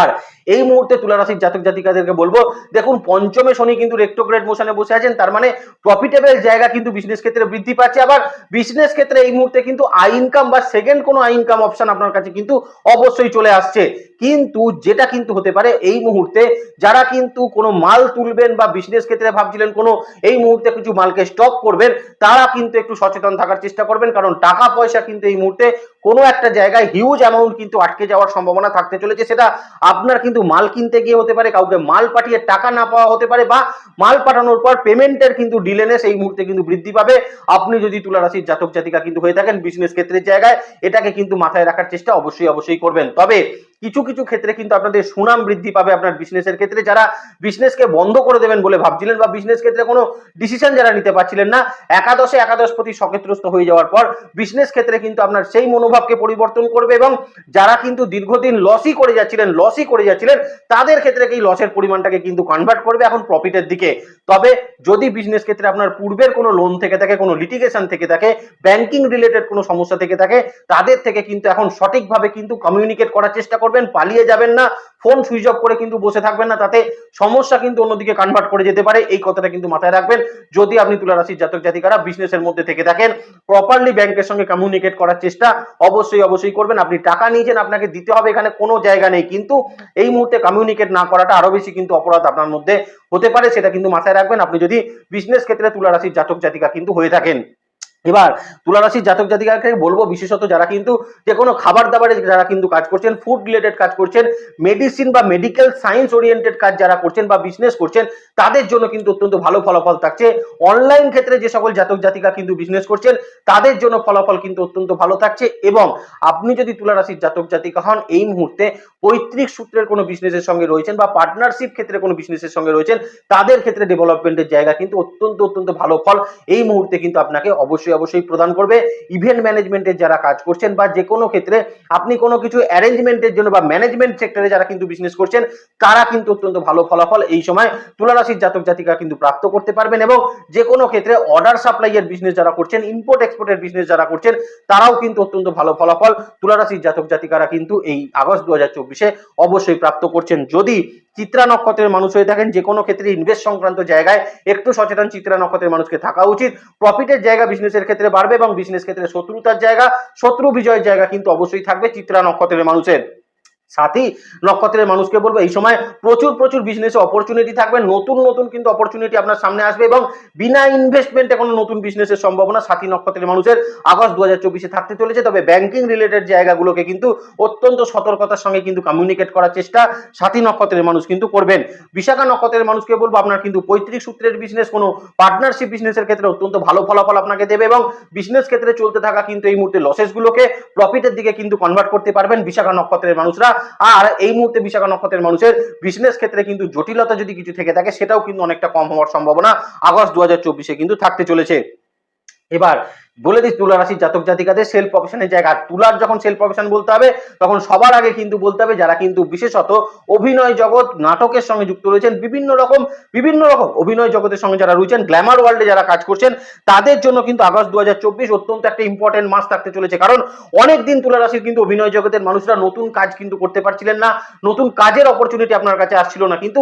আর এই মুহূর্তে তুলা রাশির জাতক জাতিকাদেরকে বলব, দেখুন, পঞ্চমে শনি কিন্তু রেক্টোগ্রেড মোশনে বসে আছেন, তার মানে প্রফিটেবল জায়গা কিন্তু বিজনেস ক্ষেত্রে বৃদ্ধি পাচ্ছে। আবার বিজনেস ক্ষেত্রে এই মুহূর্তে কিন্তু আই ইনকাম বা সেকেন্ড কোনো আই ইনকাম অপশন আপনার কাছে কিন্তু অবশ্যই চলে আসছে। কিন্তু যেটা কিন্তু হতে পারে এই মুহূর্তে যারা কিন্তু কোনো মাল তুলবেন বা বিজনেস ক্ষেত্রে ভাবছিলেন কোনো এই মুহূর্তে কিছু মালকে স্টক করবেন, তারা কিন্তু একটু সচেতন থাকার চেষ্টা করবেন, কারণ টাকা পয়সা কিন্তু এই মুহূর্তে কোনো একটা জায়গায় হিউজ অ্যামাউন্ট কিন্তু আটকে যাওয়ার সম্ভাবনা থাকতে চলেছে। সেটা আপনার কিন্তু মাল কিনতে গিয়ে হতে পারে, কাউকে মাল পাঠিয়ে টাকা না পাওয়া হতে পারে বা মাল পাঠানোর পর পেমেন্টের কিন্তু ডিলেনেস এই মুহূর্তে কিন্তু বৃদ্ধি পাবে। আপনি যদি তুলারাশির জাতক জাতিকা কিন্তু হয়ে থাকেন বিজনেস ক্ষেত্রের জায়গায়, এটাকে কিন্তু মাথায় রাখার চেষ্টা অবশ্যই অবশ্যই করবেন। তবে কিছু কিছু ক্ষেত্রে কিন্তু আপনাদের সুনাম বৃদ্ধি পাবে আপনার বিজনেসের ক্ষেত্রে। যারা বিজনেসকে বন্ধ করে দেবেন বলে ভাবছিলেন বা বিজনেস ক্ষেত্রে কোনো ডিসিশন যারা নিতে পারছিলেন না, একাদশে একাদশ প্রতি সক্ষেত্রস্ত হয়ে যাওয়ার পর বিজনেস ক্ষেত্রে কিন্তু আপনার সেই মনোভাবকে পরিবর্তন করবে এবং যারা কিন্তু দীর্ঘদিন লসই করে যাচ্ছিলেন লসই করে যাচ্ছিলেন, তাদের ক্ষেত্রে এই লসের পরিমাণটাকে কিন্তু কনভার্ট করবে এখন প্রফিটের দিকে। তবে যদি বিজনেস ক্ষেত্রে আপনার পূর্বের কোনো লোন থেকে থাকে, কোনো লিটিগেশন থেকে থাকে ব্যাংকিং রিলেটেড কোনো সমস্যা থেকে থাকে, তাদের থেকে কিন্তু এখন সঠিকভাবে কিন্তু কমিউনিকেট করার চেষ্টা করবেন, পালিয়ে যাবেন না। ফোন সুইচ অফ করে কিন্তু বসে থাকবেন না, তাতে সমস্যা কিন্তু অন্যদিকে কনভার্ট করে যেতে পারে। এই কথাটা কিন্তু মাথায় রাখবেন। যদি আপনি তুলা রাশির জাতক জাতিকারা বিজনেসের মধ্যে থেকে থাকেন প্রপারলি ব্যাংকের সঙ্গে কমিউনিকেট করার চেষ্টা অবশ্যই অবশ্যই করবেন। আপনি টাকা নিয়েছেন, আপনাকে দিতে হবে, এখানে কোনো জায়গা নেই। কিন্তু এই মুহূর্তে কমিউনিকেট না করাটা আরও বেশি কিন্তু অপরাধ আপনার মধ্যে হতে পারে, সেটা কিন্তু মাথায় রাখবেন। আপনি যদি বিজনেস ক্ষেত্রে তুলা রাশির জাতক জাতিকা কিন্তু হয়ে থাকেন। এবার তুলারাশির জাতক জাতিকাকে বলব বিশেষত যারা কিন্তু যে কোনো খাবার দাবারে যারা কিন্তু কাজ করছেন ফুড রিলেটেড কাজ করছেন মেডিসিন বা মেডিকেল সায়েন্স ওরিয়েন্টেড কাজ যারা করছেন বা বিজনেস করছেন, তাদের জন্য কিন্তু অত্যন্ত ভালো ফলাফল থাকছে। অনলাইন ক্ষেত্রে যে সকল জাতক জাতিকা কিন্তু বিজনেস করছেন, তাদের জন্য ফলাফল কিন্তু অত্যন্ত ভালো থাকছে এবং আপনি যদি তুলারাশির জাতক জাতিকা হন, এই মুহূর্তে পৈতৃক সূত্রের কোনো বিজনেসের সঙ্গে রয়েছেন বা পার্টনারশিপ ক্ষেত্রে কোনো বিজনেসের সঙ্গে রয়েছেন, তাদের ক্ষেত্রে ডেভেলপমেন্টের জায়গা কিন্তু অত্যন্ত অত্যন্ত ভালো ফল। এই মুহূর্তে কিন্তু আপনাকে অবশ্যই অবশ্যই অবশ্যই প্রদান করবে। ইভেন্ট ম্যানেজমেন্টের যারা কাজ করছেন বা যে কোনো ক্ষেত্রে আপনি কোনো কিছু অ্যারেঞ্জমেন্টের জন্য বা ম্যানেজমেন্ট সেক্টরে যারা কিন্তু বিজনেস করছেন, তারা কিন্তু অত্যন্ত ভালো ফলাফল এই সময় তুলারাশির জাতক জাতিকা কিন্তু প্রাপ্ত করতে পারবেন এবং যে কোনো ক্ষেত্রে অর্ডার সাপ্লাইয়ের বিজনেস যারা করছেন ইম্পোর্ট এক্সপোর্টের বিজনেস যারা করছেন, তারাও কিন্তু অত্যন্ত ভালো ফলাফল তুলারাশির জাতক জাতিকারা কিন্তু এই আগস্ট দু হাজার চব্বিশে অবশ্যই প্রাপ্ত করছেন। যদি চিত্রা নক্ষত্রের মানুষ হয়ে থাকেন। যে কোনো ক্ষেত্রে ইনভেস্ট সংক্রান্ত জায়গায় একটু সচেতন চিত্রা নক্ষত্রের মানুষকে থাকা উচিত। প্রফিটের জায়গা বিজনেসের ক্ষেত্রে বাড়বে এবং বিজনেস ক্ষেত্রে শত্রুতার জায়গা, শত্রু বিজয়ের জায়গা কিন্তু অবশ্যই থাকবে চিত্রা নক্ষত্রের মানুষের। সাথী, নক্ষত্রের মানুষকে বলব, এই সময় প্রচুর প্রচুর বিজনেসে অপরচুনিটি থাকবে, নতুন নতুন কিন্তু অপরচুনিটি আপনার সামনে আসবে এবং বিনা ইনভেস্টমেন্টে কোনো নতুন বিজনেসের সম্ভাবনা সাথী, নক্ষত্রের মানুষের আগস্ট দু হাজার চব্বিশে থাকতে চলেছে। তবে ব্যাংকিং রিলেটেড জায়গাগুলোকে কিন্তু অত্যন্ত সতর্কতার সঙ্গে কিন্তু কমিউনিকেট করার চেষ্টা সাথী, নক্ষত্রের মানুষ কিন্তু করবেন। বিশাখা, নক্ষত্রের মানুষকে বলব, আপনার কিন্তু পৈতৃক সূত্রের বিজনেস কোনো পার্টনারশিপ বিজনেসের ক্ষেত্রে অত্যন্ত ভালো ফলাফল আপনাকে দেবে এবং বিজনেস ক্ষেত্রে চলতে থাকা কিন্তু এই মুহূর্তে লসেসগুলোকে প্রফিটের দিকে কিন্তু কনভার্ট করতে পারবেন। বিশাখা, নক্ষত্রের মানুষরা আর এই মুহূর্তে বিশাখা নক্ষত্রের মানুষের বিজনেস ক্ষেত্রে কিন্তু জটিলতা যদি কিছু থেকে থাকে, সেটাও কিন্তু অনেকটা কম হওয়ার সম্ভাবনা আগস্ট দু কিন্তু থাকতে চলেছে। এবার বলে দিই তুলা রাশির জাতক জাতিকাদের সেল প্রফেশনের জায়গা। তুলার যখন সেল প্রফেশন বলতে হবে, তখন সবার আগে কিন্তু বলতে হবে, যারা কিন্তু বিশেষত অভিনয় জগৎ নাটকের সঙ্গে যুক্ত রয়েছেন, বিভিন্ন রকম বিভিন্ন রকম অভিনয় জগতের সঙ্গে যারা রয়েছেন গ্ল্যামার ওয়ার্ল্ডে যারা কাজ করছেন, তাদের জন্য কিন্তু আগস্ট দু হাজার চব্বিশ অত্যন্ত একটা ইম্পর্টেন্ট মাস থাকতে চলেছে। কারণ অনেক দিন তুলা রাশির কিন্তু অভিনয় জগতের মানুষরা নতুন কাজ কিন্তু করতে পারছিলেন না, নতুন কাজের অপরচুনিটি আপনার কাছে আসছিল না। কিন্তু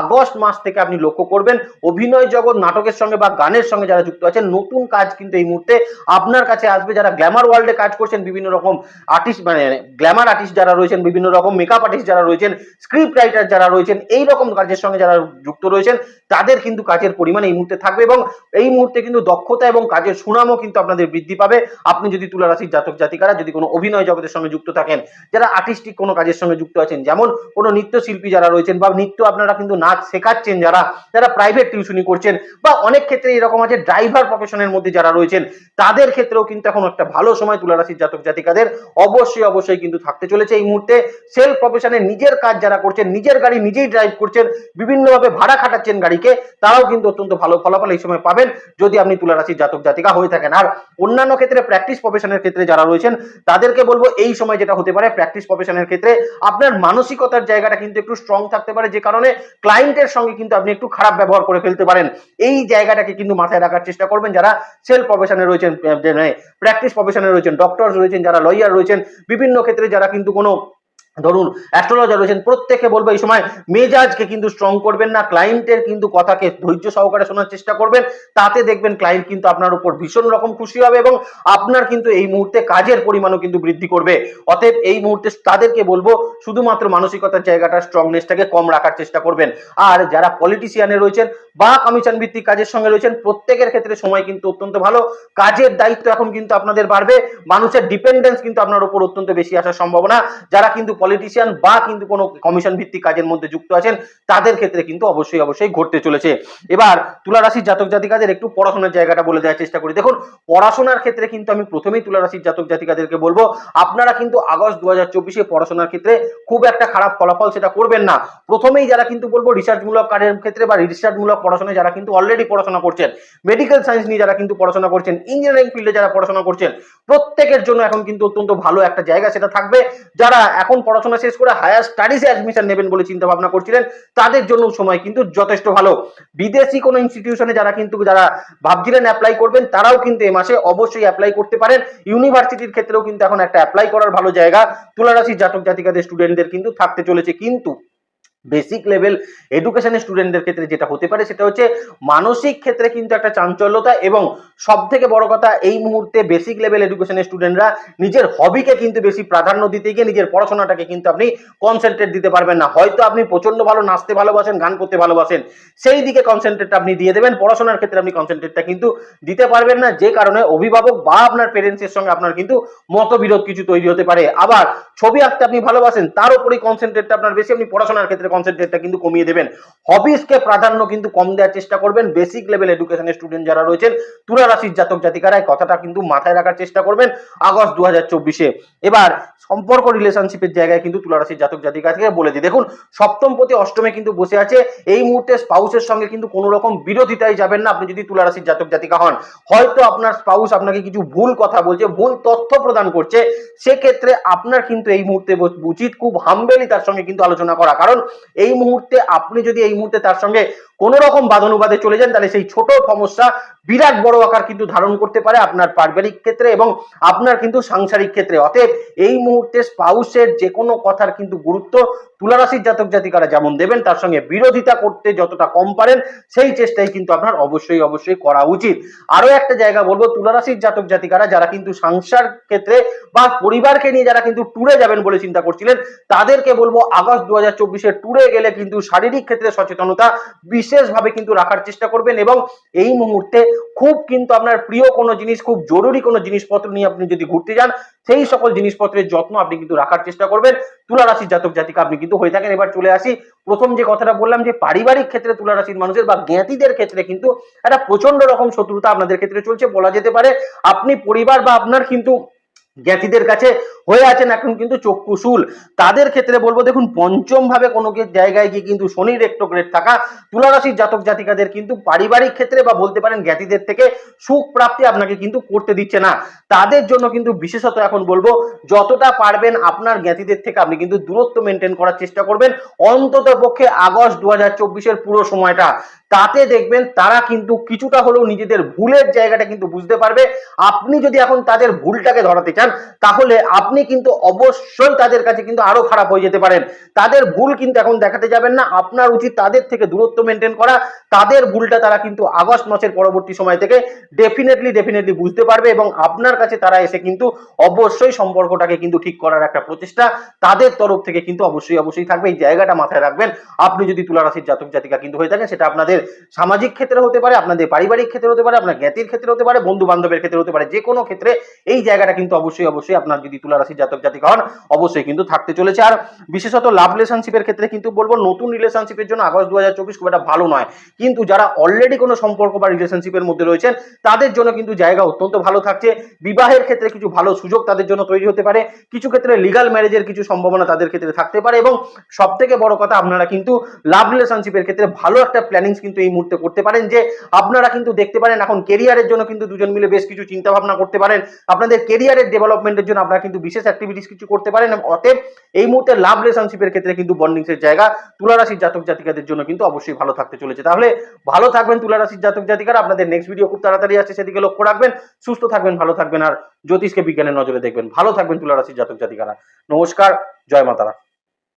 আগস্ট মাস থেকে আপনি লক্ষ্য করবেন, অভিনয় জগৎ নাটকের সঙ্গে বা গানের সঙ্গে যারা যুক্ত আছেন, নতুন কাজ কিন্তু এই মুহূর্তে আপনার কাছে আসবে যারা গ্ল্যামার ওয়ার্ল্ডে কাজ করছেন, বিভিন্ন রকম আর্টিস্ট মানে গ্ল্যামার আর্টিস্ট যারা রয়েছেন, বিভিন্ন রকম মেকআপ আর্টিস্ট যারা রয়েছেন স্ক্রিপ্ট রাইটার যারা রয়েছেন, এই রকম কাজের সঙ্গে যারা যুক্ত রয়েছেন, তাদের কিন্তু কাজের পরিমাণ এই মুহূর্তে থাকবে এবং এই মুহূর্তে কিন্তু দক্ষতা এবং কাজের সুনামও কিন্তু আপনাদের বৃদ্ধি পাবে। আপনি যদি তুলা রাশির জাতক জাতিকারা, যদি কোনো অভিনয় জগতের সঙ্গে যুক্ত থাকেন, যারা আর্টিস্টিক কোনো কাজের সঙ্গে যুক্ত আছেন, যেমন কোনো নৃত্যশিল্পী যারা রয়েছেন বা নৃত্য আপনারা কিন্তু নাচ শেখাচ্ছেন যারা যারা প্রাইভেট টিউশনি করছেন বা অনেক ক্ষেত্রে এরকম আছে ড্রাইভার প্রফেশনের মধ্যে যারা রয়েছেন তাদের ক্ষেত্রেও কিন্তু এখন একটা ভালো সময় তুলা রাশির জাতক জাতিকাদের অবশ্যই অবশ্যই কিন্তু থাকতে চলেছে এই মুহূর্তে। সেলফ প্রফেশনে নিজের কাজ যারা করছেন, নিজের গাড়ি নিজেই ড্রাইভ করছেন, বিভিন্নভাবে ভাড়া খাটাচ্ছেন গাড়িকে, তারাও কিন্তু অত্যন্ত ভালো ফলাফল এই সময় পাবেন যদি আপনি তুলা রাশির জাতক জাতিকা হয়ে থাকেন। আর অন্যান্য ক্ষেত্রে প্র্যাকটিস প্রফেশনের ক্ষেত্রে যারা রয়েছেন, তাদেরকে বলব এই সময় যেটা হতে পারে প্র্যাকটিস প্রফেশনের ক্ষেত্রে আপনার মানসিকতার জায়গাটা কিন্তু একটু স্ট্রং থাকতে পারে, যে কারণে ক্লায়েন্টের সঙ্গে কিন্তু আপনি একটু খারাপ ব্যবহার করে ফেলতে পারেন। এই জায়গাটাকে কিন্তু মাথায় রাখার চেষ্টা করবেন যারা সেলফ প্রফেশনে রয়েছেন। প্র্যাকটিস প্রফেশনে রয়েছেন ডক্টর রয়েছেন যারা লয়ার রয়েছেন বিভিন্ন ক্ষেত্রে যারা কিন্তু কোনো ধরুন অ্যাস্ট্রোলজার রয়েছেন, প্রত্যেকে বলব এই সময় মেজাজকে কিন্তু স্ট্রং করবেন না ক্লায়েন্টের কিন্তু কথাকে ধৈর্য সহকারে শোনার চেষ্টা করবেন, তাতে দেখবেন ক্লায়েন্ট কিন্তু আপনার উপর ভীষণ রকম খুশি হবে এবং আপনার কিন্তু এই মুহূর্তে কাজের পরিমাণও কিন্তু বৃদ্ধি করবে। অতএব এই মুহূর্তে তাদেরকে বলব, শুধুমাত্র মানসিকতার জায়গাটা স্ট্রংনেসটাকে কম রাখার চেষ্টা করবেন। আর যারা পলিটিশিয়ানে রয়েছেন বা কমিশন ভিত্তিক কাজের সঙ্গে রয়েছেন, প্রত্যেকের ক্ষেত্রে সময় কিন্তু অত্যন্ত ভালো। কাজের দায়িত্ব এখন কিন্তু আপনাদের বাড়বে, মানুষের ডিপেন্ডেন্স কিন্তু আপনার উপর অত্যন্ত বেশি আসার সম্ভাবনা। যারা কিন্তু পলিটিশিয়ান বা কিন্তু কোনো কমিশন ভিত্তিক কাজের মধ্যে যুক্ত আছেন, তাদের ক্ষেত্রে কিন্তু অবশ্যই অবশ্যই ঘটতে চলেছে। এবার তুলা রাশির জাতক জাতিকাদের একটু পড়াশোনার জায়গাটা বলে দেওয়ার চেষ্টা করি। দেখুন, পড়াশোনার ক্ষেত্রে কিন্তু আমি প্রথমেই তুলা রাশির জাতক জাতিকাদেরকে বলব, আপনারা কিন্তু আগস্ট দু হাজার চব্বিশে পড়াশোনার ক্ষেত্রে খুব একটা খারাপ ফলাফল সেটা করবেন না। প্রথমেই যারা কিন্তু বলব রিসার্চমূলক কাজের ক্ষেত্রে বা রিসার্চমূলক পড়াশোনায় যারা কিন্তু অলরেডি পড়াশোনা করছেন মেডিকেল সায়েন্স নিয়ে যারা কিন্তু পড়াশোনা করছেন ইঞ্জিনিয়ারিং ফিল্ডে যারা পড়াশোনা করছেন, প্রত্যেকের জন্য এখন কিন্তু অত্যন্ত ভালো একটা জায়গা সেটা থাকবে। যারা এখন পড়াশোনা শেষ করে হায়ার স্টাডিজে অ্যাডমিশন নেবেন বলে চিন্তা ভাবনা করছিলেন। তাদের জন্য সময় কিন্তু যথেষ্ট ভালো। বিদেশি কোনো ইনস্টিটিউশনে যারা কিন্তু যারা ভাবছিলেন অ্যাপ্লাই করবেন, তারাও কিন্তু এ মাসে অবশ্যই অ্যাপ্লাই করতে পারেন। ইউনিভার্সিটির ক্ষেত্রেও কিন্তু এখন একটা অ্যাপ্লাই করার ভালো জায়গা। তুলারাশির জাতক জাতিকাদের স্টুডেন্টদের কিন্তু থাকতে চলেছে। কিন্তু বেসিক লেভেল এডুকেশনের স্টুডেন্টদের ক্ষেত্রে যেটা হতে পারে সেটা হচ্ছে মানসিক ক্ষেত্রে কিন্তু একটা চাঞ্চল্যতা এবং সব থেকে বড় কথা এই মুহূর্তে বেসিক লেভেল এডুকেশনের স্টুডেন্টরা নিজের হবিকে কিন্তু বেশি প্রাধান্য দিতে গিয়ে নিজের পড়াশোনাটাকে কিন্তু আপনি কনসেন্ট্রেট দিতে পারবেন না। হয়তো আপনি প্রচণ্ড ভালো নাচতে ভালোবাসেন, গান করতে ভালোবাসেন, সেই দিকে কনসেন্ট্রেট আপনি দিয়ে দেবেন, পড়াশোনার ক্ষেত্রে আপনি কনসেন্ট্রেটটা কিন্তু দিতে পারবেন না, যে কারণে অভিভাবক বা আপনার পেরেন্টসের সঙ্গে আপনার কিন্তু মতবিরোধ কিছু তৈরি হতে পারে। আবার ছবি আঁকতে আপনি ভালোবাসেন, তার উপরেই কনসেন্ট্রেটটা আপনার বেশি, আপনি পড়াশোনার ক্ষেত্রে কনসেন্ট্রেটটা কিন্তু কমিয়ে দেবেন। হবিসকে প্রাধান্য কিন্তু কম দেওয়ার চেষ্টা করবেন। বেসিক লেভেল এডুকেশনের স্টুডেন্ট যারা রয়েছেন, তুলা রাশির জাতক জাতিকারা কথাটা কিন্তু মাথায় রাখার চেষ্টা করবেন আগস্ট দু হাজার চব্বিশে। এবার সম্পর্ক রিলেশনশিপের জায়গায় কিন্তু তুলা রাশির জাতক জাতিকা থেকে বলে দিই। দেখুন সপ্তম প্রতি অষ্টমে কিন্তু বসে আছে। এই মুহূর্তে স্পাউসের সঙ্গে কিন্তু কোনো রকম বিরোধিতায় যাবেন না আপনি যদি তুলা রাশির জাতক জাতিকা হন। হয়তো আপনার স্পাউস আপনাকে কিছু ভুল কথা বলছে, ভুল তথ্য প্রদান করছে। সেক্ষেত্রে আপনার কিন্তু এই মুহূর্তে উচিত খুব হাম্বেলি তার সঙ্গে কিন্তু আলোচনা করা। কারণ এই মুহূর্তে আপনি যদি এই মুহূর্তে তার সঙ্গে কোন রকম বাদানুবাদে চলে যান, তাহলে সেই ছোট সমস্যা বিরাট বড় আকার কিন্তু ধারণ করতে পারে আপনার পারিবারিক ক্ষেত্রে এবং আপনার কিন্তু সাংসারিক ক্ষেত্রে। অতএব এই মুহূর্তে স্পাউসের যে কোনো কথার কিন্তু গুরুত্ব তুলারাশির জাতক জাতিকারা যেমন দেবেন, তার সঙ্গে বিরোধিতা করতে যতটা কম পারেন, সেই চেষ্টাই কিন্তু আপনার অবশ্যই অবশ্যই করা উচিত। আরও একটা জায়গা বলব, তুলারাশির জাতক জাতিকারা যারা কিন্তু সংসার ক্ষেত্রে বা পরিবারকে নিয়ে যারা কিন্তু ট্যুরে যাবেন বলে চিন্তা করছিলেন, তাদেরকে বলব, আগস্ট দু হাজার চব্বিশে ট্যুরে গেলে কিন্তু শারীরিক ক্ষেত্রে সচেতনতা বিশেষভাবে কিন্তু রাখার চেষ্টা করবেন এবং এই মুহূর্তে খুব কিন্তু আপনার প্রিয় কোনো জিনিস, খুব জরুরি কোনো জিনিসপত্র নিয়ে আপনি যদি ঘুরতে যান, সেই সকল জিনিসপত্রের যত্ন আপনি কিন্তু রাখার চেষ্টা করবেন। তুলা রাশির জাতক জাতিকা আপনি কিন্তু হয়ে থাকেন। এবার চলে আসি। প্রথম যে কথাটা বললাম যে পারিবারিক ক্ষেত্রে তুলা রাশির মানুষের বা জ্ঞাতিদের ক্ষেত্রে কিন্তু একটা প্রচণ্ড রকম শত্রুতা আপনাদের ক্ষেত্রে চলছে বলা যেতে পারে। আপনি পরিবার বা আপনার কিন্তু জ্ঞাতিদের কাছে হয়ে আছেন এখন কিন্তু চক্ষুশূল তাদের ক্ষেত্রে বলব, দেখুন পঞ্চম ভাবে কোনো জায়গায় গিয়ে কিন্তু শনির রেক্টোগ্রেড থাকা, তুলারাশির জাতক জাতিকাদের কিন্তু পারিবারিক ক্ষেত্রে বা বলতে পারেন জ্ঞাতিদের থেকে সুখ প্রাপ্তি আপনাকে কিন্তু করতে দিচ্ছে না। তাদের জন্য কিন্তু বিশেষত এখন বলব, যতটা পারবেন আপনার জ্ঞাতিদের থেকে আপনি কিন্তু দূরত্ব মেনটেন করার চেষ্টা করবেন। অন্তত পক্ষে আগস্ট দু হাজার পুরো সময়টা। তাতে দেখবেন তারা কিন্তু কিছুটা হলেও নিজেদের ভুলের জায়গাটা কিন্তু বুঝতে পারবে। আপনি যদি এখন তাদের ভুলটাকে ধরাতে চান, তাহলে আপনি কিন্তু অবশ্যই তাদের কাছে কিন্তু আরও খারাপ হয়ে যেতে পারেন। তাদের ভুল কিন্তু এখন দেখাতে যাবেন না। আপনার উচিত তাদের থেকে দূরত্ব মেনটেন করা। তাদের ভুলটা তারা কিন্তু আগস্ট মাসের পরবর্তী সময় থেকে ডেফিনেটলি ডেফিনেটলি বুঝতে পারবে এবং আপনার কাছে তারা এসে কিন্তু অবশ্যই সম্পর্কটাকে কিন্তু ঠিক করার একটা প্রচেষ্টা তাদের তরফ থেকে কিন্তু অবশ্যই অবশ্যই থাকবে। এই জায়গাটা মাথায় রাখবেন। আপনি যদি তুলা রাশির জাতক, জাতিকা কিন্তু হয়ে থাকেন, সেটা আপনাদের সামাজিক ক্ষেত্রে হতে পারে, আপনাদের পারিবারিক ক্ষেত্রে হতে পারে, আপনার জ্ঞাতির ক্ষেত্রে হতে পারে বন্ধু বান্ধবের ক্ষেত্রে হতে পারে যে কোনো ক্ষেত্রে এই জায়গাটা কিন্তু অবশ্যই অবশ্যই আপনার যদি তুলা রাশির জাতক জাতিকা হন অবশ্যই কিন্তু থাকতে চলেছে। আর বিশেষত লাভ রিলেশনশিপের ক্ষেত্রে কিন্তু বলব, নতুন রিলেশনশিপের জন্য আগস্ট দু হাজার চব্বিশ খুব একটা ভালো নয়। কিন্তু যারা অলরেডি কোনো সম্পর্ক বা রিলেশনশিপের মধ্যে রয়েছেন, তাদের জন্য কিন্তু জায়গা অত্যন্ত ভালো থাকছে। বিবাহের ক্ষেত্রে কিছু ভালো সুযোগ তাদের জন্য তৈরি হতে পারে। কিছু ক্ষেত্রে লিগাল ম্যারেজের কিছু সম্ভাবনা তাদের ক্ষেত্রে থাকতে পারে এবং সব থেকে বড় কথা আপনারা কিন্তু লাভ রিলেশনশিপের ক্ষেত্রে ভালো একটা প্ল্যানিংস কিন্তু এই মুহূর্তে করতে পারেন যে আপনারা কিন্তু দেখতে পারেন এখন কেরিয়ারের জন্য কিন্তু দুজন মিলে বেশ কিছু চিন্তা ভাবনা করতে পারেন। আপনাদের কেরিয়ারের ডেভেলপমেন্টের জন্য আপনারা কিন্তু বিশেষ অ্যাক্টিভিটিস কিছু করতে পারেন এবং অতএব এই মুহূর্তে লাভ রিলেশনশিপের ক্ষেত্রে কিন্তু বন্ডিংসের জায়গা তুলারাশির জাতক জাতিকাদের জন্য কিন্তু অবশ্যই ভালো থাকতে চলেছে। তাহলে ভালো থাকবেন তুলারাশির জাতক জাতিকারা, আপনাদের নেক্সট ভিডিও খুব তাড়াতাড়ি আছে সেদিকে লক্ষ্য রাখবেন, সুস্থ থাকবেন, ভালো থাকবেন, আর জ্যোতিষকে বিজ্ঞানের নজরে দেখবেন। ভালো থাকবেন তুলারাশির জাতক জাতিকারা। নমস্কার, জয় মাতারা।